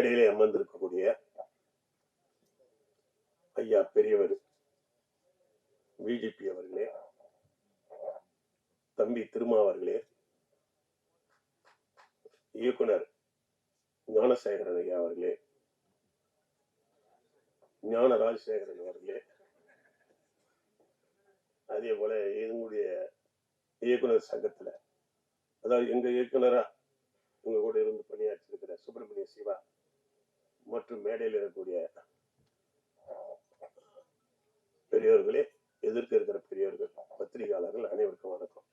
மேடையிலே அமர்ந்திருக்கக்கூடிய ஐயா பெரியவர் பிஜேபி அவர்களே தம்பி திருமா அவர்களே இயக்குனர் ஞானசேகரன் ஐயா அவர்களே ஞான ராஜசேகரன் அவர்களே அதே போல எங்களுடைய இயக்குனர் சங்கத்துல அதாவது எங்க இயக்குனரா உங்க கூட இருந்து பணியாற்றிருக்கிற சுப்பிரமணிய சிவா மற்றும் மேடையில் இருக்கக்கூடிய பெரியோர்களே எதிர்க்க இருக்கிற பெரியோர்கள் பத்திரிகையாளர்கள் அனைவருக்கும் வணக்கம்.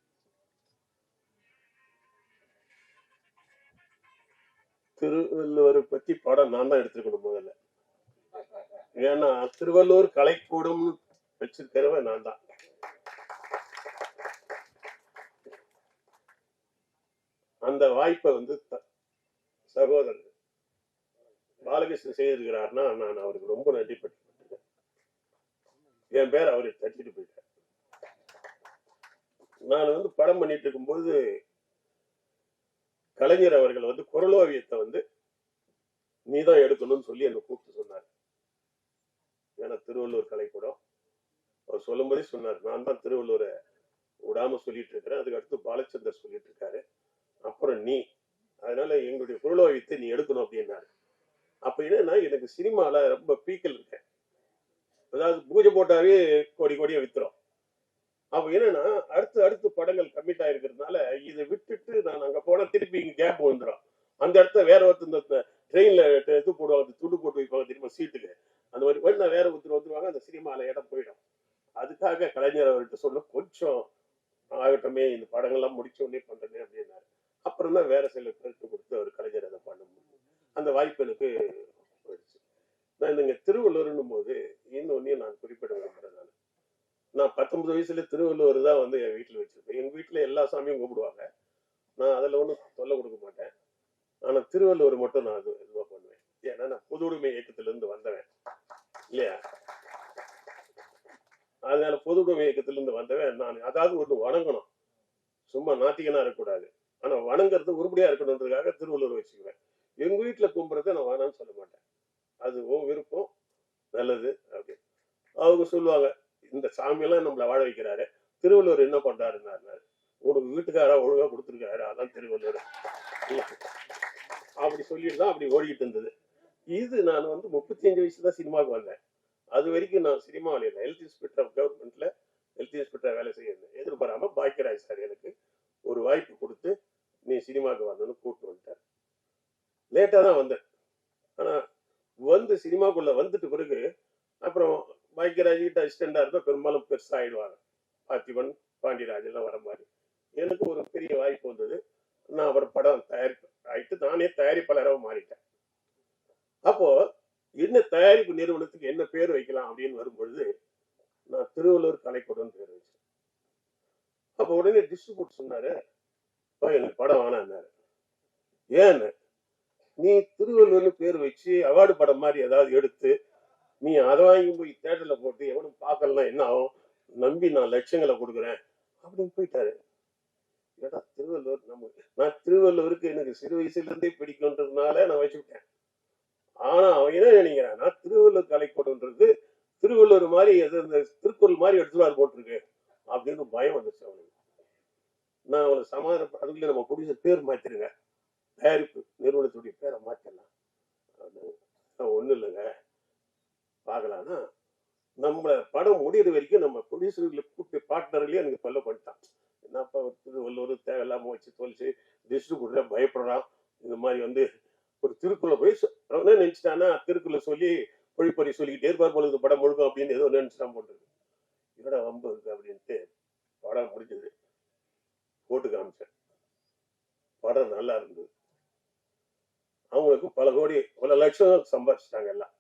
திருவள்ளுவரை பத்தி பாடம் நான் தான் எடுத்துக்கணும் முதல்ல. ஏன்னா திருவள்ளூர் கலைக்கூடம் வச்சிருக்கிறவன் நான் தான். அந்த வாய்ப்பை வந்து த- சகோதரர் பாலகிருஷ்ணன் செய்திருக்கிறார்னா நான் அவருக்கு ரொம்ப நன்றிப்பட்டு என் பேர் அவரை தட்டிட்டு போயிட்டேன் நான் வந்து படம் பண்ணிட்டு இருக்கும்போது கலைஞர் அவர்கள் வந்து குரலோவியத்தை வந்து நீதான் எடுக்கணும்னு சொல்லி என்னை கூப்பிட்டு சொன்னார். ஏன்னா திருவள்ளூர் கலைக்கூடம். அவர் சொல்லும்போதே சொன்னார். நான் தான் திருவள்ளூரை விடாம சொல்லிட்டு இருக்கிறேன். அதுக்கு அடுத்து பாலச்சந்தர் சொல்லிட்டு இருக்காரு. அப்புறம் நீ. அதனால எங்களுடைய குரலோவியத்தை நீ எடுக்கணும் அப்படின்னாரு. அப்ப என்னன்னா எனக்கு சினிமால ரொம்ப பீக்கல் இருக்கேன். அதாவது பூஜை போட்டாவே கோடி கோடியா வித்துரும். அப்ப என்னன்னா அடுத்து அடுத்து படங்கள் கம்மிட் ஆயிருக்கிறதுனால இதை விட்டுட்டு நான் அங்க போனா திருப்பி இங்க கேப் வந்துடும் அந்த இடத்த வேற ஒருத்தர் ட்ரெயின்ல இது போடுவாங்க துண்டு போட்டு வைப்பாங்க திரும்ப சீட்டுக்கு. அந்த மாதிரி வேணா வேற ஒருத்தர் வந்துருவாங்க அந்த சினிமால இடம் போயிடும். அதுக்காக கலைஞர் அவர்கிட்ட சொல்ல கொஞ்சம் ஆகட்டமே இந்த படங்கள்லாம் முடிச்ச உடனே பண்றேன் அப்படின்னாரு. அப்புறம் தான் வேற சில கருத்து கொடுத்து அவர் கலைஞர் அதை பண்ண முடியும் அந்த வாய்ப்பு எனக்கு போயிடுச்சு. நான் இந்த திருவள்ளுவர்னும் போது இன்னொன்னையும் நான் குறிப்பிட விரும்புறேன் நான். நான் பத்தொன்பது வயசுல திருவள்ளுவர் தான் வந்து என் வீட்டில் வச்சிருப்பேன். எங்க வீட்டுல எல்லா சாமியும் கும்பிடுவாங்க. நான் அதில் ஒன்றும் தொல்லை கொடுக்க மாட்டேன். ஆனால் திருவள்ளுவர் மட்டும் நான் அது இதுவாக பண்ணுவேன். ஏன்னா நான் பொது உடைமை வந்தவன். இல்லையா? அதனால பொது உடைமை இயக்கத்துல வந்தவன் நான். அதாவது ஒன்று வணங்கணும். சும்மா நாத்திகனா இருக்கக்கூடாது. ஆனால் வணங்குறது உருப்படியா இருக்கணுன்றதுக்காக திருவள்ளுவர் வச்சுக்குவேன். எங்க வீட்டுல கும்புறத நான் வேணாம்னு சொல்ல மாட்டேன். அது ஓ விருப்பம் நல்லது அப்படி. அவங்க சொல்லுவாங்க இந்த சாமியெல்லாம் நம்மளை வாழ வைக்கிறாரு. திருவள்ளுவர் என்ன பண்றாருன்னாரு உனக்கு வீட்டுக்காரா ஒழுங்கா கொடுத்துருக்காரு அதான் திருவள்ளுவர். அப்படி சொல்லிட்டு தான் அப்படி ஓடிக்கிட்டு இருந்தது. இது நான் வந்து முப்பத்தி அஞ்சு வயசு தான் சினிமாவுக்கு வந்தேன். அது வரைக்கும் நான் சினிமாவில் இல்லை. ஹெல்த் இன்ஸ்பெக்டர் ஆஃப் கவர்மெண்ட்ல ஹெல்த் இன்ஸ்பெக்டர் வேலை செய்யிருந்தேன் எதிர்பாராம பாக்கியராஜ் சார் எனக்கு ஒரு வாய்ப்பு கொடுத்து நீ சினிமாவுக்கு வரணும்னு கூப்பிட்டு வந்துட்டார். லேட்டாக தான் வந்தேன். ஆனால் வந்து சினிமாக்குள்ளே வந்துட்டு பிறகு அப்புறம் பாக்கியராஜ் கிட்ட இருந்தால் பெரும்பாலும் பெருசாக ஆகிடுவாங்க பார்த்திபன் பாண்டியராஜ் எல்லாம் வர மாதிரி. எனக்கு ஒரு பெரிய வாய்ப்பு வந்தது. நான் அவர் படம் தயாரிப்பு ஆயிட்டு நானே தயாரிப்பாளராக மாறிட்டேன். அப்போ என்ன தயாரிப்பு நிறுவனத்துக்கு என்ன பேர் வைக்கலாம் அப்படின்னு வரும்பொழுது நான் திருவள்ளூர் கலைக்கூடம் பேர் வச்சேன். அப்போ உடனே டிஸ்ட்ரிபியூட் சொன்னாரு எனக்கு படம் வேணான்னாரு ஏன்னு திருவள்ளுவர்னு பேர் வச்சு அவார்டு படம் மாதிரி ஏதாவது எடுத்து நீ அதை வாங்கி போய் தேட்டர்ல போட்டு எவனும் பார்க்கலாம் என்ன ஆகும்? நம்பி நான் லட்சங்களை கொடுக்குறேன். அப்படின்னு போயிட்டாரு. ஏடா திருவள்ளுவர் நம்ம நான் திருவள்ளுவருக்கு எனக்கு சிறு வயசுல இருந்தே பிடிக்கும்ன்றதுனால நான் வச்சுக்கிட்டேன் ஆனா அவன் என்ன நினைக்கிறான்னா திருவள்ளுவர் கலைக்கூடன்றது திருவள்ளுவர் மாதிரி எது இந்த திருக்குறள் மாதிரி எடுத்துவார் போட்டிருக்கு. அப்படின்னு பயம் வந்துச்சு அவனுக்கு. நான் அவனை சமாதான அதுக்குள்ள நம்ம பிடிச்ச பேர் மாத்திருங்க. தயாரிப்பு நிறுவனத்துடைய பேரை மாற்றலாம். ஒன்றும் இல்லைங்க. பார்க்கலாம்னா நம்ம படம் முடியிற வரைக்கும் நம்ம ப்ரொடியூசர்களை கூப்பிட்டு பார்ட்னர்களே எனக்கு தொல்லை பண்ணிட்டான். என்னப்பா ஒரு தேவையில்லாமல் தேவையில்லாம வச்சு தொலைச்சு டிஸ்ட்ரிபியூட்டர் பயப்படுறான். இந்த மாதிரி வந்து ஒரு திருக்குள்ள போய் சொ- அவன் என்ன சொல்லி பொழிப்பறி சொல்லிக்கிட்டே இருப்பார் பொழுது படம் முழுக்கும் அப்படின்னு ஏதோ நினைச்சிட்டான் போட்டுருக்கு என்னடா வம்பு இருக்கு அப்படின்ட்டு படம் முடிஞ்சது. போட்டு காமிச்சேன். படம் நல்லா இருந்தது. அவங்களுக்கு பல கோடி பல லட்சம் சம்பாதிச்சிட்டாங்க எல்லாம்.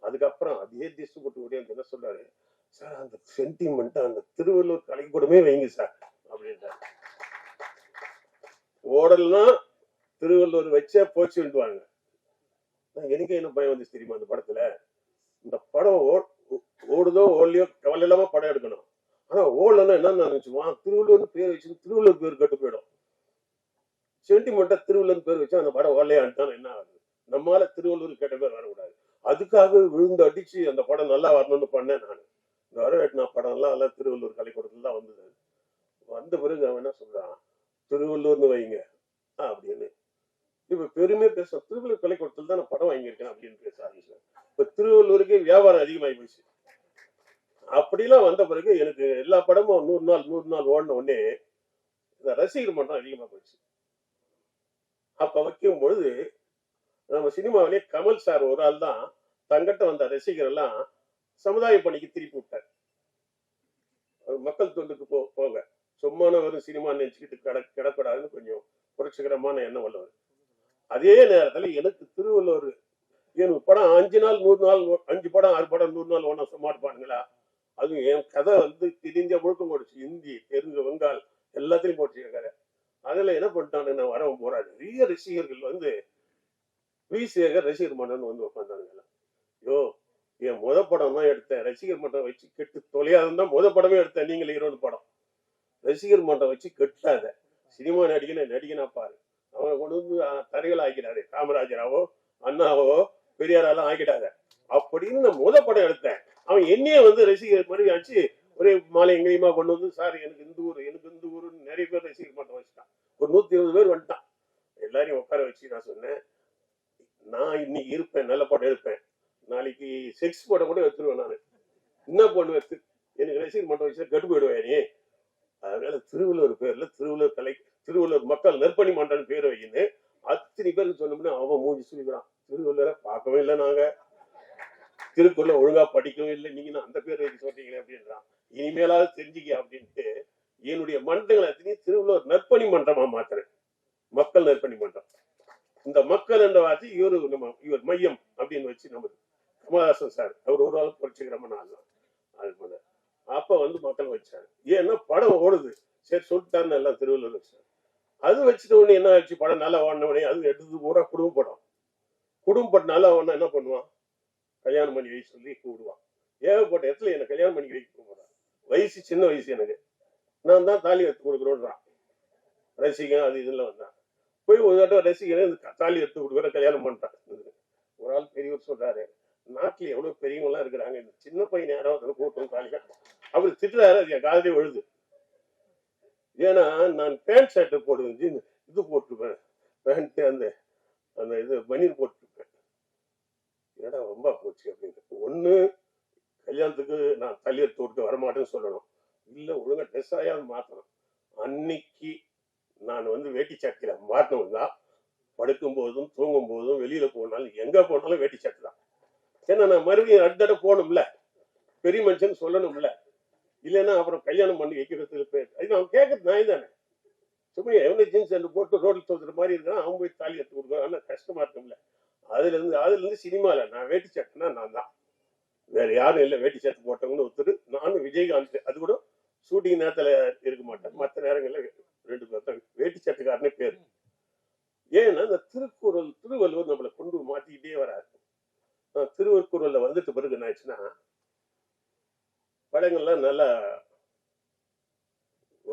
அதுக்கப்புறம் அதே டிஸ்ட்ரிபியூட்டர் என்ன சொல்றாரு? சார் அந்த சென்டிமெண்ட் அந்த திருவள்ளூர் கலைக்கூடமே வைங்க சார் அப்படின்றாரு. ஓடல்னா திருவள்ளூர் வச்சே போச்சுன்ட்டுவாங்க நான் எனக்கு என்ன பயம் வந்துச்சு தெரியுமா அந்த படத்துல? இந்த படம் ஓ- ஓடுதோ ஓடலையோ கவலை இல்லாம படம் எடுக்கணும். ஆனா ஓடலன்னா என்ன நினைச்சுவான் திருவள்ளூர்னு பேர் வச்சு திருவள்ளூர் பேர் கட்டு போயிடும். சென்டிமெண்டா திருவள்ளுவர் பேர் வச்சு அந்த படம் ஓலையாண்டான் என்ன ஆகுது? நம்மால திருவள்ளூர் கேட்ட பேர் வரக்கூடாது. அதுக்காக விழுந்து அடிச்சு அந்த படம் நல்லா வரணும்னு பண்ணேன் நான். இந்த வரவேட்டினா படம் எல்லாம் எல்லாம் திருவள்ளுவர் கலைக்கூடத்துல தான் வந்தது. வந்த பிறகு அவன் என்ன சொல்றான்? திருவள்ளூர்னு வைங்க அப்படின்னு. இப்ப பெருமையா பேச திருவள்ளூர் கலைக்கூடத்துல தான் நான் படம் வாங்கியிருக்கேன் அப்படின்னு பேச ஆரம்பிச்சேன். இப்ப திருவள்ளூருக்கே வியாபாரம் அதிகமாகி போச்சு. அப்படிலாம் வந்த பிறகு எனக்கு எல்லா படமும் நூறு நாள் நூறு நாள் ஓடின உடனே இந்த ரசிகர் மன்றம் அதிகமா போயிடுச்சு அப்ப வைக்கும் பொழுது நம்ம சினிமாவிலே கமல் சார் ஒரு ஆள் தான் தங்கிட்ட வந்த ரசிகர் எல்லாம் சமுதாய பணிக்கு திருப்பி விட்டார். மக்கள் தொண்டுக்கு போ போங்க. சும்மான வெறும் சினிமா நினைச்சுக்கிட்டு கிட கிடக்கூடாதுன்னு கொஞ்சம் புரட்சிகரமான எண்ணம் உள்ளவர். அதே நேரத்துல எனக்கு திருவள்ளுவர் எனக்கு படம் அஞ்சு நாள் நூறு நாள் அஞ்சு படம் ஆறு படம் நூறு நாள் ஒன்றா சும்மா இருப்பானுங்களா அதுவும் என் கதை வந்து தெரிஞ்ச முழுக்கம் போடுச்சு ஹிந்தி தெலுங்கு வங்காள் எல்லாத்தையும் போட்டுச்சு கதை அதுல என்ன பண்ணிட்டானுங்கன்னா வர வரவன் போறாரு நிறைய ரசிகர்கள் வந்து வி. சேகர் ரசிகர் மன்னன் வந்து உட்காந்தானுங்க யோ என் முத படம் தான் எடுத்தேன். ரசிகர் மன்றம் வச்சு கெட்டு தொலையாதுன்னு தான் முத படமே எடுத்தேன். நீங்கள் ஹீரோன்னு படம். ரசிகர் மன்றம் வச்சு கெட்டாத. சினிமா நடிகனை நடிகனா பாரு. அவனை கொண்டு வந்து தரையில் தரைகள் ஆக்கிடாரு காமராஜராவோ அண்ணாவோ பெரியாரெல்லாம் ஆக்கிடாத அப்படின்னு நான் முத படம் எடுத்தேன். அவன் என்னையே வந்து ரசிகர் மாதிரி ஆச்சு ஒரே மாலை எங்கேயுமா கொண்டு வந்து சார் எனக்கு இந்த ஊர் எனக்கு இந்த ஊருன்னு நிறைய பேர் ரசிகர் மன்றம் ஒரு நூத்தி இருபது பேர் வந்துட்டான். எல்லாரையும் உட்கார வச்சு நான் சொன்னேன் நான் இன்னைக்கு இருப்பேன் நல்ல படம் எடுப்பேன் நாளைக்கு செக்ஸ் படம் கூட எடுத்துருவேன் நான். என்ன பண்ணுவேன் எனக்கு ரசிகர் மன்றம் வச்சு கட்டு போயிடுவேன் நீ. அதனால திருவள்ளுவர் பேர்ல திருவள்ளுவர் கலை திருவள்ளுவர் மக்கள் நற்பணி மன்றம் பேர் வைக்கின்னு அத்தனை பேருக்கு சொன்னோம்னா அவன் மூஞ்சி சொல்லிக்கிறான் திருவள்ளுவரை பார்க்கவே இல்லை நாங்க. திருக்குறளை ஒழுங்கா படிக்கவும் இல்லை. நீங்க அந்த பேர் வைக்க சொல்றீங்களே அப்படின்றான். இனிமேலாவது தெரிஞ்சுக்க அப்படின்னு. என்னுடைய மன்றங்களை அத்தனையும் திருவள்ளுவர் நற்பணி மன்றமா மாத்துறேன் மக்கள் நற்பணி மன்றம். இந்த மக்கள் என்ற வார்த்தை இவர் நம்ம இவர் மையம் அப்படின்னு வச்சு நமது கமலஹாசன் சார் அவர் ஒரு ஆள் புரட்சிகரமான ஆள் அது அப்ப வந்து மக்கள் வச்சாரு. ஏன்னா படம் ஓடுது. சரி சொல்லிட்டாருன்னு எல்லாம் திருவள்ளுவர் வச்சார் அது வச்சுட்டு உடனே என்ன ஆச்சு படம் நல்லா ஓடின உடனே அது எடுத்தது பூரா குடும்ப படம். குடும்ப படம் நல்லா ஓடினா என்ன பண்ணுவான்? கல்யாணம் பண்ணி வைக்க சொல்லி கூப்பிடுவான். ஏகப்பட்ட இடத்துல என்ன கல்யாணம் பண்ணி வைக்க போறான் வயசு சின்ன வயசு எனக்கு. நான் தான் தாலி எடுத்து கொடுக்குறோன்றான் ரசிகன் அது இதெல்லாம் வந்தான் போய் ஒரு தடவை ரசிகனே இந்த தாலி எடுத்து கொடுக்குற கல்யாணம் பண்ணிட்டான் ஒரு ஆள் பெரியவர் சொல்றாரு நாட்டுல எவ்வளவு பெரியவங்க எல்லாம் இருக்கிறாங்க. இந்த சின்ன பையன் யாராவது கூட்டம் தாலி கட்டணும் அவர் திட்டுறாரு அது என் காதலே விழுது. ஏன்னா நான் பேண்ட் ஷர்ட்டை போடுவேன் ஜீன் இது போட்டிருப்பேன். பேண்ட் அந்த அந்த இது பனியன் போட்டிருப்பேன். ஏடா ரொம்ப போச்சு அப்படின்னு. ஒன்னு கல்யாணத்துக்கு நான் தள்ளி எடுத்து கொடுத்து வரமாட்டேன்னு சொல்லணும். இல்ல ஒழுங்கா ட்ரெஸ் ஆயாவது மாத்தணும். அன்னைக்கு நான் வந்து வேட்டி சட்டையில மாட்டணும் தான் படுக்கும் போதும் தூங்கும் போதும் வெளியில போனாலும் எங்க போனாலும் வேட்டி சட்டை தான். ஏன்னா நான் மறுபடியும் அடுத்த போகணும்ல. பெரிய மனுஷன் சொல்லணும்ல. இல்லைன்னா அப்புறம் கல்யாணம் பண்ணி வைக்கிறதுக்கு பேர் அது அவன் கேட்கறது நான் தானே சும்மா எவனை ஜீன்ஸ் ரெண்டு போட்டு ரோட்டில் தோத்துற மாதிரி இருக்கான் அவன் போய் தாலி எடுத்து கொடுக்குறான். ஆனால் கஷ்டமா இருக்கும்ல. அதுல இருந்து அதுல இருந்து சினிமால நான் வேட்டி சட்டைனா நான் தான். வேற யாரும் இல்லை வேட்டி சட்டை போட்டவங்கன்னு ஒருத்தர் நானும் விஜயகாந்த் அது கூட ஷூட்டிங் நேரத்துல இருக்க மாட்டேன். மற்ற நேரங்களில் ரெண்டு பேர் தான். வேட்டி சட்டைக்காரனே பேர். ஏன்னா இந்த திருக்குறள் திருவள்ளுவர் நம்மளை கொண்டு மாற்றிக்கிட்டே வராது நான் வந்துட்டு பிறகு என்ன ஆச்சுன்னா படங்கள்லாம் நல்லா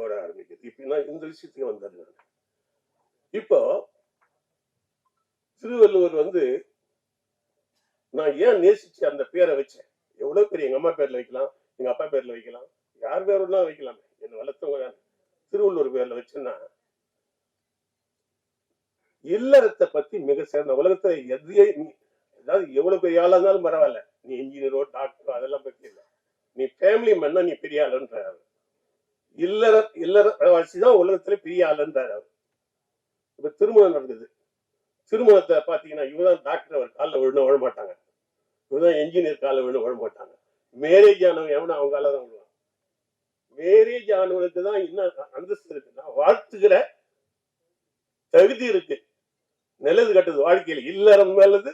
ஓட ஆரம்பிக்குது. இப்போ நான் இந்த விஷயத்துக்கு வந்துடுறேன் இப்போ திருவள்ளுவர் வந்து நான் ஏன் நேசிச்சு அந்த பேரை வச்சேன்? எவ்வளோ பெரிய எங்க அம்மா பேர்ல வைக்கலாம் எங்க அப்பா பேர்ல வைக்கலாம்? யார் பேருன்னா வைக்கலாமே? என்ன வளர்த்தவங்க திருவள்ளுவர் பேர்ல வச்சுன்னா இல்லறத்தை பத்தி மிக சிறந்த உலகத்துல எதையே அதாவது எவ்வளவு பெரிய ஆளா இருந்தாலும் பரவாயில்ல. நீ இன்ஜினியரோ டாக்டரோ அதெல்லாம் பத்தி இல்லை. நீ ஃபேமிலி மேன்னா நீ பெரிய ஆளுன்றார் இல்லற இல்லற வச்சுதான் உலகத்துல பெரிய ஆளுன்றார் அவர். இப்ப திருமணம் நடந்தது திருமணத்தை பாத்தீங்கன்னா இவதான் டாக்டர் அவர் காலில் விழுந்து விழ மாட்டாங்க இவதான் என்ஜினியர் காலில் விழுந்து விழ மாட்டாங்க மேரேஜ் ஆனவன் எவனும் அவங்க தான் மேரேஜ் ஆனவனுக்கு தான் இன்னும் அந்தஸ்து இருக்கு? நான் வாழ்த்துக்கிற தகுதி இருக்கு. நல்லது கட்டது வாழ்க்கையில் இல்லறம் நல்லது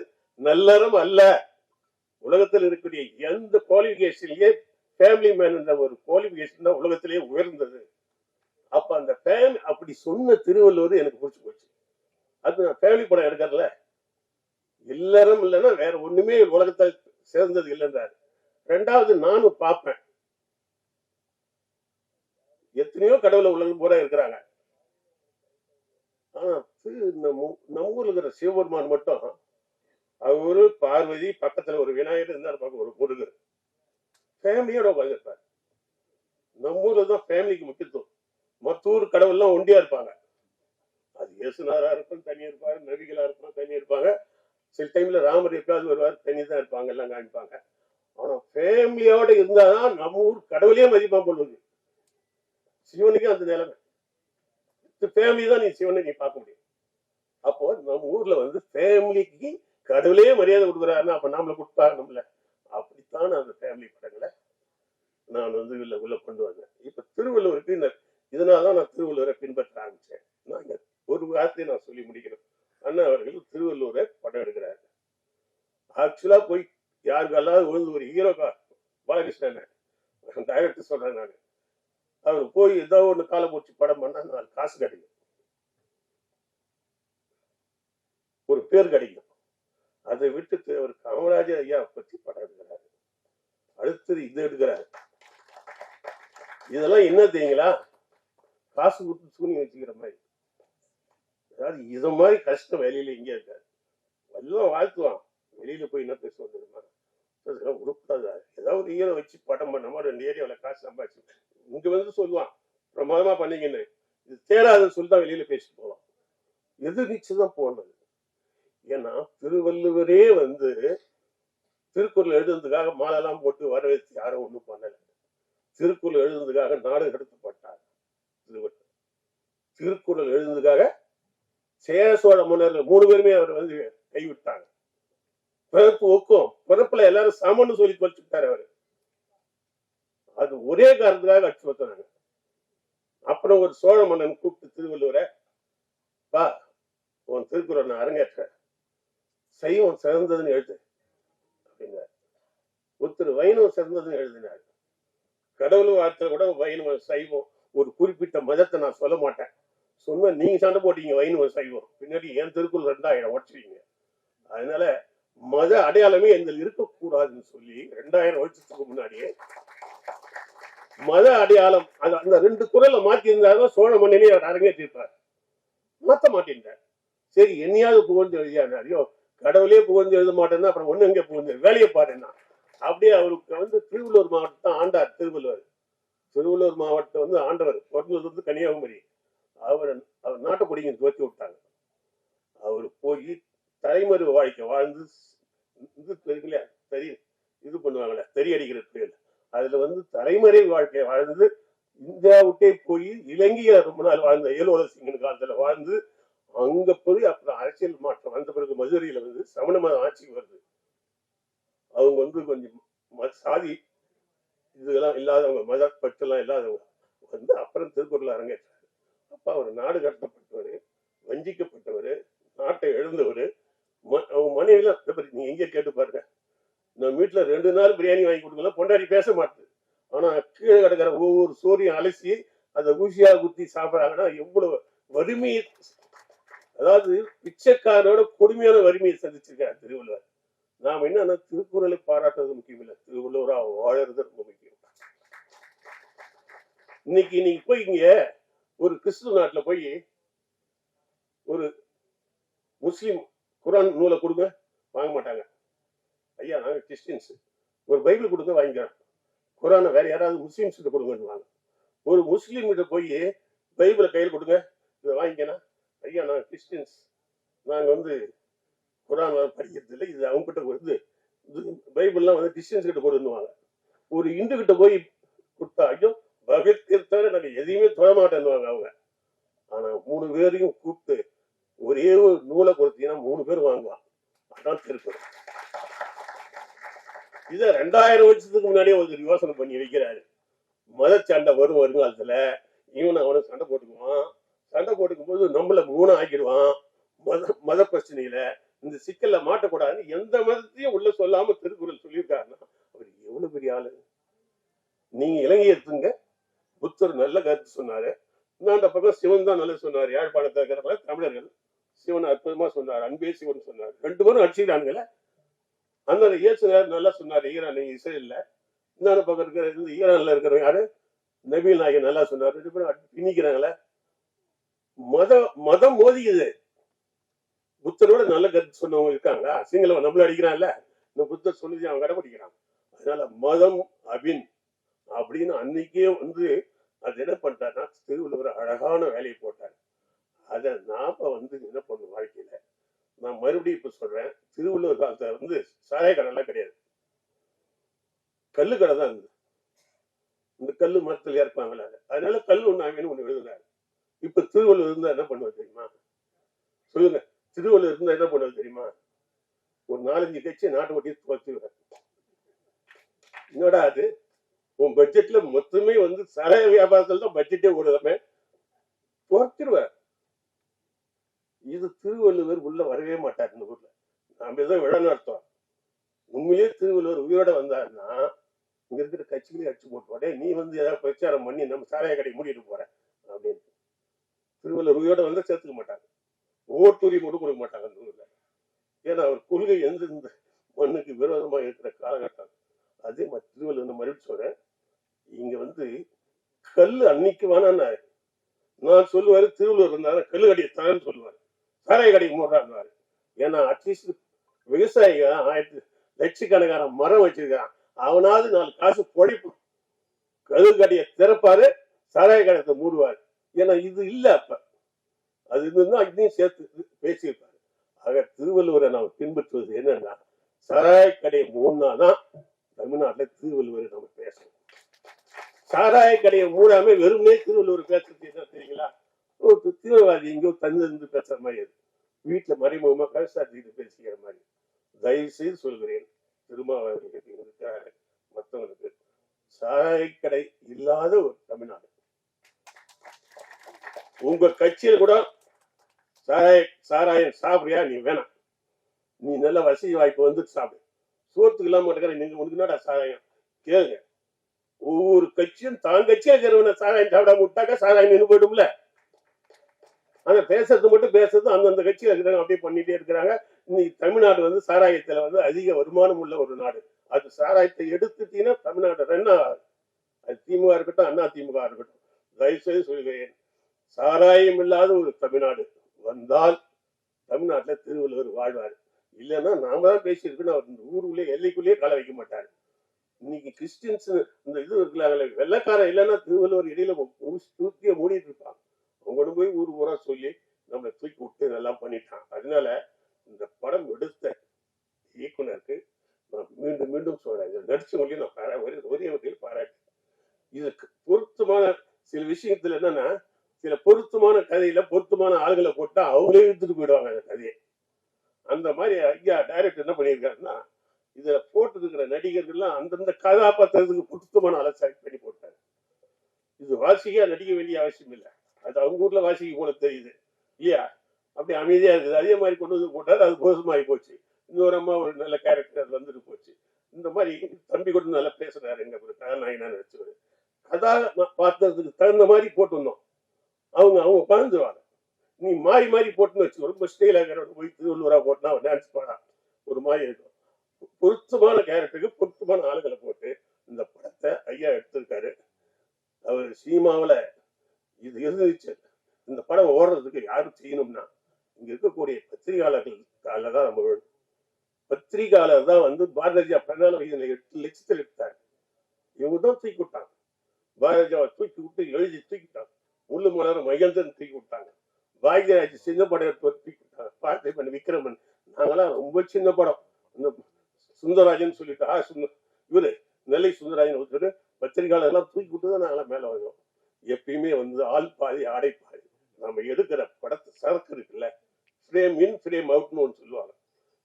நல்லறம் அல்ல. உலகத்தில் இருக்கக்கூடிய எந்த குவாலிபிகேஷன்லயே ஃபேமிலி மேன் என்ற ஒரு குவாலிபிகேஷன் தான் உலகத்திலேயே உயர்ந்தது. அப்ப அந்த ஃபேமிலி அப்படி சொன்ன திருவள்ளுவர் எனக்கு பிடிச்சி போச்சு. அது நான் ஃபேமிலி படம் எடுக்கிறல இல்லறம் இல்லைன்னா வேற ஒண்ணுமே உலகத்தை சேர்ந்தது இல்லைன்றாரு. ரெண்டாவது நானும் பார்ப்பேன். எத்தனையோ கடவுளை உலகம் பூரா இருக்கிறாங்க. நம்ம ஊர்ல இருக்கிற சிவபெருமான் மட்டும் அவரு பார்வதி பக்கத்துல ஒரு விநாயகர் இருந்தார் பார்க்க ஒரு முருகர். ஃபேமிலியோட உட்காந்துருப்பார் நம்ம ஊர்ல தான் ஃபேமிலிக்கு முக்கியத்துவம். மற்ற ஊர் கடவுள்லாம் ஒண்டியா இருப்பாங்க. அது இயேசுனாரா இருக்கும் தனி இருப்பாரு நபிகளா இருக்கும் தனி இருப்பாங்க. சில டைம்ல ராமர் எப்பயாவது வருவார் தனி தான் இருப்பாங்க எல்லாம் காமிப்பாங்க. ஆனா ஃபேமிலியோட இருந்தாதான் நம்ம ஊர் கடவுளே மதிப்பா பண்ணுவது சிவனுக்கு அந்த நிலைமை. ஃபேமிலி தான் நீ சிவனை நீ பார்க்க முடியும். அப்போ நம்ம ஊர்ல வந்து ஃபேமிலிக்கு கடவுளே மரியாதை கொடுக்குறாருன்னா அப்ப நாமள கொடுத்தாரு அப்படித்தான் அந்த ஃபேமிலி படங்களை நான் வந்து உள்ள உள்ள கொண்டு வந்தேன். இப்ப திருவள்ளுவருக்கு இந்த இதனாலதான் நான் திருவள்ளுவரை பின்பற்ற ஆரம்பிச்சேன். நான் ஒரு வார்த்தையை நான் சொல்லி முடிக்கிறேன். அண்ணா அவர்கள் திருவள்ளுவரை படம் எடுக்கிறாரு. ஆக்சுவலா போய் யாருக்கெல்லாம் விழுந்து ஒரு ஹீரோ பாலகிருஷ்ணன் டைரக்டர் சொல்றேன் நான். அவர் போய் ஏதோ ஒண்ணு காலை படம் பண்ணா நாலு காசு கிடைக்கும். ஒரு பேர் கிடைக்கும். அதை விட்டுட்டு அவர் காமராஜர் ஐயா பத்தி படம் எடுக்கிறாரு. அடுத்தது இது எடுக்கிறாரு. இதெல்லாம் என்ன தெரியுங்களா? காசு கொடுத்து சூனி வச்சுக்கிற மாதிரி. அதாவது இத மாதிரி கஷ்டம் வெளியில எங்கே இருக்காது எல்லாம் வாழ்த்துவான். வெளியில போய் என்ன பேசுவோம் தெரியுமா? அதெல்லாம் ஏதாவது ஒரு வச்சு படம் பண்ணாம ரெண்டு ஏரியாவில் காசு சம்பாதிச்சு இங்க வந்து சொல்லுவான் பிரமாதமா பண்ணீங்கன்னு. இது தேராதுன்னு சொல்லி தான் வெளியில பேசிட்டு போவான். எதிர்நீச்சு தான் போனது? ஏன்னா திருவள்ளுவரே வந்து திருக்குறள் எழுதுறதுக்காக மாலெல்லாம் போட்டு வரவேற்று யாரும் ஒண்ணும் பண்ணல. திருக்குறள் எழுதுறதுக்காக நாடு கடத்தப்பட்டார் திருவள்ளுவர். திருக்குறள் எழுதுனதுக்காக சேர சோழ மன்னர்கள் மூணு பேருமே அவர் வந்து கைவிட்டாங்க. பிறப்பு ஒக்கும் பிறப்புல எல்லாரும் சமன்னு சொல்லி வச்சுட்டாரு அவரு. அது ஒரே காரணத்துக்காக அடிச்சு வைத்தாங்க அப்புறம் ஒரு சோழ மன்னன் கூப்பிட்டு திருவள்ளுவரை பா உன் திருக்குறள் நான் அரங்கேற்றேன் சைவம் சிறந்ததுன்னு எழுது அப்படிங்க ஒருத்தர் வைணவம் சிறந்ததுன்னு எழுதினார். கடவுள் வார்த்தை கூட வைணவம் சைவம் ஒரு குறிப்பிட்ட மதத்தை நான் சொல்ல மாட்டேன். சொன்ன நீங்க சண்டை போட்டீங்க வைணவம் சைவம். பின்னாடி என் திருக்குறள் ரெண்டாயிரம் உடச்சிருவீங்க அதனால மத அடையாளமே எங்கள் இருக்கக்கூடாதுன்னு சொல்லி ரெண்டாயிரம் வருஷத்துக்கு முன்னாடியே மத அடையாளம் அது அந்த ரெண்டு குரலை மாத்தி சோழ மன்னனே அவர் அரங்கேற்றிருப்பார். மாத்த மாட்டேன்றார். சரி என்னையாவது புகழ்ந்து எழுதியாரு ஐயோ கடவுளே புகழ்ந்து எழுத மாட்டேன்னா அப்புறம் ஒண்ணு எங்க புகழ்ந்து வேலையை பாருன்னா அப்படியே அவருக்கு வந்து திருவள்ளூர் மாவட்டம் தான் ஆண்டார் திருவள்ளுவர். திருவள்ளூர் மாவட்டம் வந்து ஆண்டவர் பிறந்தது வந்து கன்னியாகுமரி. அவர் அவர் நாட்டுக்குடிங்க துவத்தி விட்டாங்க. அவர் போய் தலைமறை வாழ்க்கை வாழ்ந்து இது தெரியல தெரி இது பண்ணுவாங்கல்ல தெரி அடிக்கிற தொழில் அதுல வந்து தலைமறை வாழ்க்கை வாழ்ந்தது. இந்தியா விட்டே போய் இலங்கையில ரொம்ப நாள் வாழ்ந்த ஏலோல சிங்கன் காலத்துல வாழ்ந்து அங்க போய் அப்புறம் அரசியல் மாற்றம் வந்த பிறகு மதுரையில வந்து சமண மதம் ஆட்சிக்கு வருது. அவங்க வந்து கொஞ்சம் ம- சாதி இதெல்லாம் இல்லாதவங்க மத பற்றெல்லாம் இல்லாதவங்க வந்து அப்புறம் திருக்குறள் அரங்கேற்றாரு. அப்ப அவர் நாடு கடத்தப்பட்டவர் வஞ்சிக்கப்பட்டவர் நாட்டை எழுந்தவர் அவங்க மனைவிலாம் இதை நீங்க எங்க கேட்டு பாருங்க. நம்ம வீட்டில் ரெண்டு நாள் பிரியாணி வாங்கி கொடுக்கலாம் பொண்டாடி பேச மாட்டுது. ஆனா கீழே கிடக்கிற ஒவ்வொரு சோரியும் அலசி அதை ஊசியா குத்தி சாப்பிடுறாங்கன்னா எவ்வளவு வறுமை அதாவது பிச்சைக்காரனோட கொடுமையான வறுமையை சந்திச்சிருக்கார் திருவள்ளுவர். நாம் என்னன்னா திருக்குறளை பாராட்டுறது முக்கியம் இல்லை. திருவள்ளுவராக வாழறது ரொம்ப முக்கியம். இன்னைக்கு நீங்க போய் இங்க ஒரு கிறிஸ்துவ நாட்டுல போய் ஒரு முஸ்லீம் குரான் நூலை கொடுங்க வாங்க மாட்டாங்க. ஐயா நாங்கள் கிறிஸ்டின்ஸ் ஒரு பைபிள் கொடுங்க வாங்கிக்கிறோம் குரானை வேற யாராவது முஸ்லீம்ஸ் கிட்ட கொடுங்கன்னு ஒரு முஸ்லீம் கிட்ட போய் பைபிளை கையில் கொடுங்க இதை வாங்கிக்கணும் ஐயா நாங்கள் கிறிஸ்டின்ஸ் நாங்கள் வந்து குரான் படிக்கிறது இல்லை இது அவங்க கிட்ட வருது இது பைபிள்லாம் வந்து கிறிஸ்டின்ஸ் கிட்ட கொடுன்னுவாங்க ஒரு இந்து கிட்ட போய் கொடுத்தா ஐயோ பகவத்கீதை நாங்கள் எதையுமே தொட மாட்டேன்னுவாங்க அவங்க. ஆனால் மூணு பேரையும் கூப்பிட்டு ஒரே ஒரு நூலை கொடுத்தீங்கன்னா மூணு பேர் வாங்குவான் அதான் திருக்குறள் இதை ரெண்டாயிரம் வருஷத்துக்கு முன்னாடியே ஒரு யோசனை பண்ணி வைக்கிறாரு. மத சண்டை வரும் வருங்காலத்துல இவன் அவனை சண்டை போட்டுக்குவான். சண்டை போட்டுக்கும் போது நம்மள மூணா ஆக்கிடுவான். மத மத பிரச்சனையில இந்த சிக்கல்ல மாட்டக்கூடாதுன்னு எந்த மதத்தையும் உள்ள சொல்லாம திருக்குறள் சொல்லியிருக்காருன்னா அவர் எவ்வளவு பெரிய ஆளு? நீங்க இலங்கை எடுத்துங்க. புத்தர் நல்ல கருத்து சொன்னாரு. நான் அந்த பக்கம் சிவன் தான் நல்லது சொன்னார். யாழ்ப்பாணத்தில் இருக்கிற தமிழர்கள் சிவன் அற்புதமா சொன்னார். அன்பே சிவன் சொன்னார். ரெண்டு பேரும் அடிச்சுக்கிறானுங்களே அந்த இயேசுனார் நல்லா சொன்னார் ஈரான் இஸ்ரேல்ல. இந்த பக்கம் இருக்கிற இந்த ஈரான்ல இருக்கிறவங்க யாரு? நபீல் நாயகன் நல்லா சொன்னார். ரெண்டு பேரும் பின்னிக்கிறாங்களே மத மதம் மோதிக்குது புத்தரோட நல்ல கருத்து சொன்னவங்க இருக்காங்க சிங்களவன் நம்மள அடிக்கிறான்ல. இந்த புத்தர் சொன்னதை அவன் கடைபிடிக்கிறான் அதனால மதம் அபின் அப்படின்னு அன்னைக்கே வந்து அது என்ன பண்ணிட்டாருன்னா திருவள்ளுவர் அழகான வேலையை போட்டார். அதை நாம வந்து என்ன பண்ணும் வாழ்க்கையில? நான் மறுபடியும் இப்ப சொல்றேன் திருவள்ளுவர் காலத்துல வந்து சாராய கடைலாம் கிடையாது. கல்லு கடை தான் இருந்தது இந்த கல்லு மரத்தில் ஏற்பாங்கல்ல அதனால கல் ஒண்ணு ஆகணும் ஒண்ணு எழுதுறாரு. இப்ப திருவள்ளுவர் இருந்தா என்ன பண்ணுவது தெரியுமா? சொல்லுங்க. திருவள்ளுவர் இருந்தா என்ன பண்ணுவது தெரியுமா? ஒரு நாலஞ்சு கட்சி நாட்டு வட்டியை துவச்சுவார் என்னடா அது? உன் பட்ஜெட்ல மொத்தமே வந்து சராய வியாபாரத்துல தான் பட்ஜெட்டே ஓடுதாமே துவச்சிருவார் இது திருவள்ளுவர் உள்ள வரவே மாட்டார் இந்த ஊர்ல. நாம ஏதோ விழா நடத்துவோம் உண்மையே திருவள்ளுவர் உயிரோட வந்தாருன்னா இங்க இருக்கிற கட்சிகளே அடிச்சு போட்டு உடனே நீ வந்து ஏதாவது பிரச்சாரம் பண்ணி நம்ம சாராய கடை மூடிட்டு போற அப்படின்னு. திருவள்ளுவர் உயிரோட வந்தா சேர்த்துக்க மாட்டாங்க. ஓட்டுரிமை கூட கொடுக்க மாட்டாங்க அந்த ஊர்ல. ஏன்னா அவர் கொள்கை எந்த இந்த மண்ணுக்கு விரோதமா இருக்கிற காலகட்டம். அதே மாதிரி திருவள்ளுவர் மறுபடியும் சொல்றேன் இங்க வந்து கல் அன்னைக்கு வேணான்னாரு நான் சொல்லுவாரு திருவள்ளுவர் இருந்தாரு கல்லு கடையை தான் சொல்லுவாரு. சாராய கடைக்கு மூடுறாரு ஏன்னா அட்லீஸ்ட் விவசாயிங்க ஆயிரத்தி லட்சக்கணக்கான மரம் வச்சிருக்கான் அவனாவது நாலு காசு பொழைப்பு கல்லு கடையை திறப்பாரு சாராய கடையத்தை மூடுவாரு. ஏன்னா இது இல்ல அப்ப. அது இருந்தா இதையும் சேர்த்து பேசியிருப்பாரு. ஆக திருவள்ளுவரை நாம் பின்பற்றுவது என்னன்னா சாராய கடையை மூடினாதான் தமிழ்நாட்டுல திருவள்ளுவரை நம்ம பேசணும். சாராய கடையை மூடாம வெறுமனே திருவள்ளுவர் பேசுறது என்ன தெரியுங்களா? ஒரு தீவிரவாதி எங்கேயோ தந்திருந்து பேசுற மாதிரி அது. வீட்டுல மறைமுகமா கருசாத்திட்டு பேசிக்கிற மாதிரி. தயவு செய்து சொல்கிறேன் திருமாவளவர்களுக்காக இருக்கிற மற்றவங்களுக்கு இல்லாத ஒரு தமிழ்நாடு. உங்க கட்சியில கூட சாராய சாராயம் சாப்பிடுறியா? நீ வேணாம். நீ நல்ல வசதி வாய்ப்பு வந்து சாப்பிடு. சோத்துக்கு இல்லாம மாட்டேங்கிற நீங்க உனக்கு என்னடா சாராயம்? கேளுங்க. ஒவ்வொரு கட்சியும் தான் கட்சியா இருக்கிறவன சாராயம் சாப்பிடாம விட்டாக்கா சாராயம் நின்று போயிடும்ல? ஆனா பேசுறது மட்டும் பேசுறது அந்தந்த கட்சியில் இருக்கிறாங்க அப்படியே பண்ணிட்டே இருக்கிறாங்க. இன்னைக்கு தமிழ்நாடு வந்து சாராயத்துல வந்து அதிக வருமானம் உள்ள ஒரு நாடு. அது சாராயத்தை எடுத்துட்டீங்கன்னா தமிழ்நாடு என்ன ஆகாது. அது திமுக இருக்கட்டும் அண்ணா திமுக இருக்கட்டும். தயவுசெய்து சொல்கிறேன் சாராயம் இல்லாத ஒரு தமிழ்நாடு வந்தால் தமிழ்நாட்டுல திருவள்ளுவர் வாழ்வார். இல்லைன்னா நாம தான் பேசியிருக்கணும் அவர் இந்த ஊருக்குள்ளே எல்லைக்குள்ளேயே கால வைக்க மாட்டார். இன்னைக்கு கிறிஸ்டின்ஸ் இந்த இது இருக்கிறாங்களே வெள்ளக்காரன் இல்லைன்னா திருவள்ளுவர் இடையில தூக்கிய மூடிட்டு இருப்பாங்க அவங்க போய் ஊர் ஊரா சொல்லி நம்மளை தூக்கி விட்டு இதெல்லாம் பண்ணிட்டான் அதனால இந்த படம் எடுத்த இயக்குனருக்கு நான் மீண்டும் மீண்டும் சொல்றேன். இதை நடிச்சவங்களையும் நான் பாரா ஒரே ஒரே வகையில் பாராட்டு. இதுக்கு பொருத்தமான சில விஷயத்துல என்னன்னா சில பொருத்தமான கதையில பொருத்தமான ஆளுகளை போட்டா அவங்களே எடுத்துட்டு போயிடுவாங்க அந்த கதையை. அந்த மாதிரி ஐயா டைரக்டர் என்ன பண்ணியிருக்காருன்னா இதுல போட்டிருக்கிற நடிகர்கள்லாம் அந்தந்த கதாபாத்திரத்துக்கு பொருத்தமான ஆளை செலக்ட் பண்ணி போட்டாரு. இது வாசிக்கா நடிக்க வேண்டிய அவசியம் இல்லை. அது அவங்க ஊர்ல வாசிக்க போல தெரியுது. இல்லையா? அப்படி அமைதியா இருக்குது. அதே மாதிரி கொண்டு வந்து போட்டாரு அது போதுமாகி போச்சு. இன்னொரு அம்மா ஒரு நல்ல கேரக்டர் வந்துட்டு போச்சு. இந்த மாதிரி தம்பி கூட நல்லா பேசுறாரு. எங்க ஒரு கதாநாயகனா நினைச்சவர் கதா பாத்திரத்துக்கு தகுந்த மாதிரி போட்டுருந்தோம். அவங்க அவங்க பறந்துருவாங்க நீ மாறி மாறி போட்டுன்னு வச்சுக்கோ. ரொம்ப ஸ்டைலாக இருக்கிறவங்க போய் திருவள்ளுவரா போட்டுனா அவன் டான்ஸ் பாடா. ஒரு மாதிரி இருக்கும். பொருத்தமான கேரக்டருக்கு பொருத்தமான ஆளுகளை போட்டு இந்த படத்தை ஐயா எடுத்திருக்காரு. அவர் சினிமாவில் இது இருந்துச்சு இந்த படம் ஓடுறதுக்கு யாரும் செய்யணும்னா இங்க இருக்கக்கூடிய பத்திரிகையாளர்கள் தான் நம்ம வேணும். பத்திரிகையாளர் தான் வந்து பாரதியா பதினாலு வயதுல எட்டு லட்சத்தில் எடுத்தாங்க இவங்க தான் தூக்கி விட்டாங்க. பாரதியாவை தூக்கி விட்டு எழுதி தூக்கிட்டாங்க முள்ளு மலர் மகேந்திரன் தூக்கி விட்டாங்க. பாக்யராஜ் சின்ன படம் தூக்கி விட்டாங்க. பார்த்திபன் விக்ரமன் நாங்களாம் ரொம்ப சின்ன படம். இந்த சுந்தரராஜன் சொல்லிட்டு ஆ சுந்தர் இவரு நெல்லை சுந்தரராஜன் ஒருத்தர் பத்திரிகையாளர் எல்லாம் தூக்கி விட்டு தான் நாங்களாம் மேல வருவோம். எப்பயுமே வந்து ஆள் பாதி ஆடை பாதி. நம்ம எடுக்கிற படத்தை சரக்கு இருக்குல்ல ஃப்ரேம் இன் ஃப்ரேம் அவுட்னு ஒன்று சொல்லுவாங்க.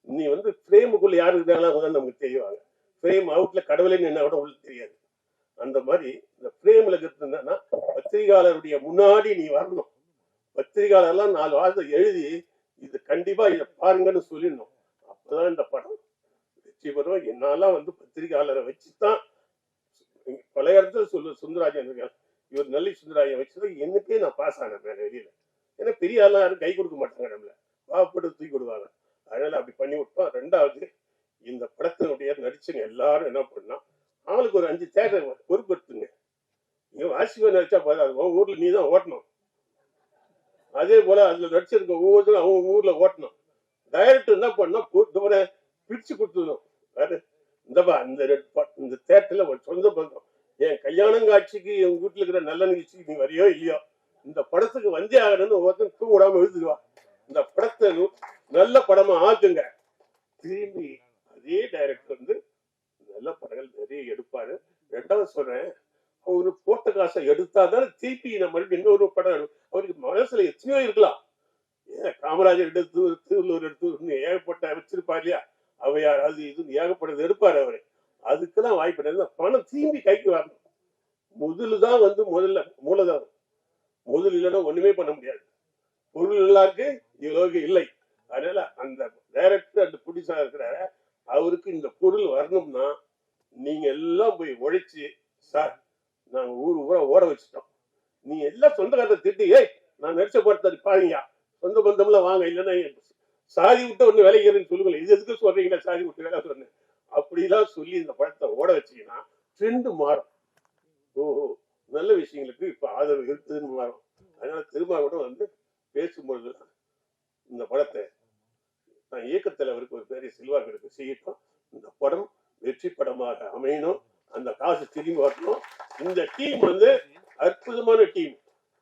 நீ வந்து ஃப்ரேமுக்குள்ள யாரு இருக்கிறாங்களோ நமக்கு தெரியுவாங்க ஃப்ரேம் அவுட்ல கடவுளே என்ன கூட உங்களுக்கு தெரியாது. அந்த மாதிரி இந்த ஃப்ரேம்ல இருக்கிறதுனா பத்திரிகையாளருடைய முன்னாடி நீ வரணும். பத்திரிகையாளர்லாம் நாலு வாரத்தை எழுதி இது கண்டிப்பா இதை பாருங்கன்னு சொல்லிடணும். அப்பதான் இந்த படம் வெற்றி பெறும். என்னாலாம் வந்து பத்திரிகையாளரை வச்சுதான் பல இடத்துல சொல்லு சுந்தராஜன் இருக்கார். இவர் நல்லி சுந்தராஜன் வச்சது என்னக்கே நான் பாஸ் ஆனேன் வேற வெளியில. ஏன்னா பெரிய ஆளா யாரும் கை கொடுக்க மாட்டாங்க நம்மள. பாவப்பட்டு தூக்கி விடுவாங்க. அதனால அப்படி பண்ணி விட்டோம். ரெண்டாவது இந்த படத்தினுடைய நடிச்சுங்க எல்லாரும் என்ன பண்ணா அவங்களுக்கு ஒரு அஞ்சு தேட்டர் பொறுப்படுத்துங்க. நீங்க வாசிப்பா நடிச்சா போதாது. ஊர்ல நீ தான் ஓட்டணும். அதே போல அதுல நடிச்சிருக்க ஒவ்வொருத்தரும் அவங்க ஊர்ல ஓட்டணும். டைரக்டர் என்ன பண்ணா கூட்டவரை பிரிச்சு கொடுத்துடணும். வேற இந்தப்பா இந்த இந்த தேட்டர்ல சொந்த பந்தம். என் கல்யாணம் காட்சிக்கு என் வீட்டுல இருக்கிற நல்ல நிகழ்ச்சிக்கு நீ வரையோ இல்லையோ? இந்த படத்துக்கு வந்தே ஆகணும்னு ஒவ்வொருத்தரும் தூ விடாம எழுதுவா இந்த படத்தை நல்ல படமா ஆக்குங்க. திரும்பி அதே டைரக்டர் வந்து நல்ல படங்கள் நிறைய எடுப்பாரு. ரெண்டாவது சொல்றேன் அவரு போட்ட காசை எடுத்தாதான் திருப்பி நம்ம மறுபடியும் இன்னொரு படம் அவருக்கு மனசுல எத்தனையோ இருக்கலாம். ஏன் காமராஜர் எடுத்து திருவள்ளூர் எடுத்து ஏகப்பட்ட வச்சிருப்பா இல்லையா? அவையார் அது இது ஏகப்பட்டது எடுப்பாரு அவரு. அதுக்கெல்லாம் வாய்ப்பு இல்லை. பணம் திரும்பி கைக்கு வரணும் முதலு தான் வந்து முதல்ல மூலதனம். முதல் இல்லைன்னா ஒண்ணுமே பண்ண முடியாது. பொருள் எல்லாருக்கு இவ்வளவு இல்லை. அதனால அந்த டைரக்டர் அந்த புடிசா இருக்கிறார அவருக்கு இந்த பொருள் வரணும்னா நீங்க எல்லாம் போய் உழைச்சி சார் நாங்க ஊர் ஊரா ஓட வச்சுட்டோம். நீ எல்லாம் சொந்தக்காரத்தை திட்டி ஏய் நான் நடிச்ச படத்தை பாருங்க சொந்த பந்தம்லாம் வாங்க இல்லைன்னா சாதி விட்டு ஒண்ணு விலைகிறேன்னு சொல்லுங்களேன். இது எதுக்கு சொல்றீங்களா சாதி விட்டு வேலை சொன்னேன் அப்படிலாம் சொல்லி இந்த படத்தை ஓட வச்சீங்கன்னா ட்ரெண்டு மாறும். ஓஹோ நல்ல விஷயங்களுக்கு இப்ப ஆதரவு இருக்குதுன்னு மாறும். அதனால திருமாவளவன் வந்து பேசும்பொழுது இந்த படத்தை நான் இயக்கத்தில் அவருக்கு ஒரு பெரிய செல்வாக்கு இருக்கு செய்யட்டும். இந்த படம் வெற்றி படமாக அமையணும். அந்த காசு திரும்பி வரணும். இந்த டீம் வந்து அற்புதமான டீம்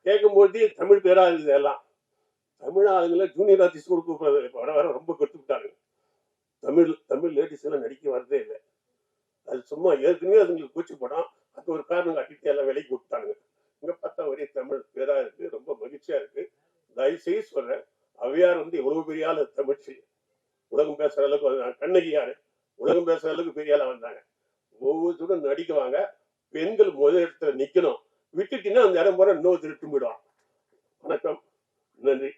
கேட்கும் போதே தமிழ் பேரா இருந்தது எல்லாம். தமிழ் ஆளுங்களை ஜூனியர் ஆர்டிஸ்ட் கூட வர வர ரொம்ப கற்றுக்கிட்டாங்க தமிழ் தமிழ் லேடிஸ் எல்லாம் நடிக்க வரதே இல்லை. அது சும்மா ஏற்கனவே அதுங்களுக்கு பூச்சி படம். அது ஒரு காரணம் காட்டிட்டு எல்லாம் விலைக்கு கொடுத்தாங்க இங்க பார்த்தா ஒரே தமிழ் பேரா இருக்கு. ரொம்ப மகிழ்ச்சியா இருக்கு. தயவு செய்து சொல்றேன் அவையார் வந்து எவ்வளவு பெரிய ஆளு தமிழ்ச்சி உலகம் பேசுற அளவுக்கு வந்தாங்க கண்ணகியார் உலகம் பேசுற அளவுக்கு பெரிய ஆளா வந்தாங்க. ஒவ்வொருத்தரும் நடிக்குவாங்க. பெண்கள் முதல் இடத்துல நிக்கணும். விட்டுட்டீங்கன்னா அந்த இடம் போற இன்னொரு திருட்டு போயிடுவான் வணக்கம். நன்றி.